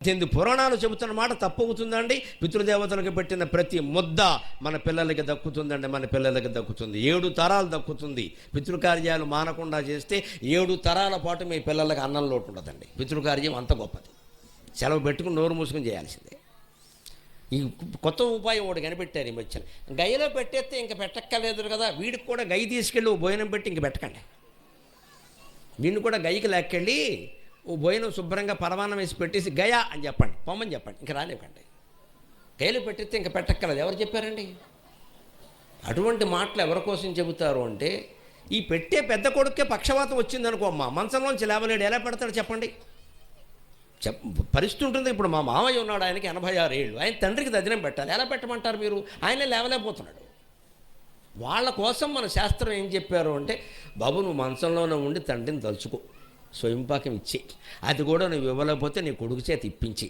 పద్దెనిమిది పురాణాలు చెబుతున్న మాట తప్పవుతుందండి. పితృదేవతలకు పెట్టిన ప్రతి ముద్ద మన పిల్లలకి దక్కుతుందండి మన పిల్లలకి దక్కుతుంది. ఏడు తరాలు దక్కుతుంది. పితృకార్యాలు మానకుండా చేస్తే ఏడు తరాల పాటు మీ పిల్లలకి అన్నం లోటు ఉండదండి. పితృకార్యం అంత గొప్పది. సెలవు పెట్టుకుని నోరు మూసుకుని చేయాల్సిందే. ఈ కొత్త ఉపాయం ఒకటి కనిపెట్టారు ఈ మధ్యన. గయ్యలో పెట్టేస్తే ఇంక పెట్టక్కర్లేదు కదా. వీడికి కూడా గయ్యి తీసుకెళ్ళి భోజనం పెట్టి ఇంక పెట్టకండి. వీడిని కూడా గయ్యకి లాక్కెళ్ళి ఓ భోజనం శుభ్రంగా పరమాన్నం వేసి పెట్టేసి గయా అని చెప్పండి పొమ్మని చెప్పండి. ఇంకా రాలేకండి గైలు పెట్టిస్తే ఇంకా పెట్టక్కర్లేదు. ఎవరు చెప్పారండి? అటువంటి మాటలు ఎవరి కోసం చెబుతారు అంటే ఈ పెట్టే పెద్ద కొడుకే పక్షవాతం వచ్చిందనుకో మా మంచంలోంచి లేవలేడు. ఎలా పెడతాడు చెప్పండి? చెప్ పరిస్థితి ఉంటుంది ఇప్పుడు మా మామయ్య ఉన్నాడు ఆయనకి ఎనభై ఆరు ఏళ్ళు. ఆయన తండ్రికి దదినం పెట్టాలి. ఎలా పెట్టమంటారు మీరు? ఆయనే లేవలేకపోతున్నాడు. వాళ్ళ కోసం మన శాస్త్రం ఏం చెప్పారు అంటే బాబు నువ్వు మంచంలోనే ఉండి తండ్రిని తలుచుకో. స్వయంపాకం ఇచ్చి అది కూడా నువ్వు ఇవ్వలేకపోతే నీ కొడుకు చేతి ఇప్పించి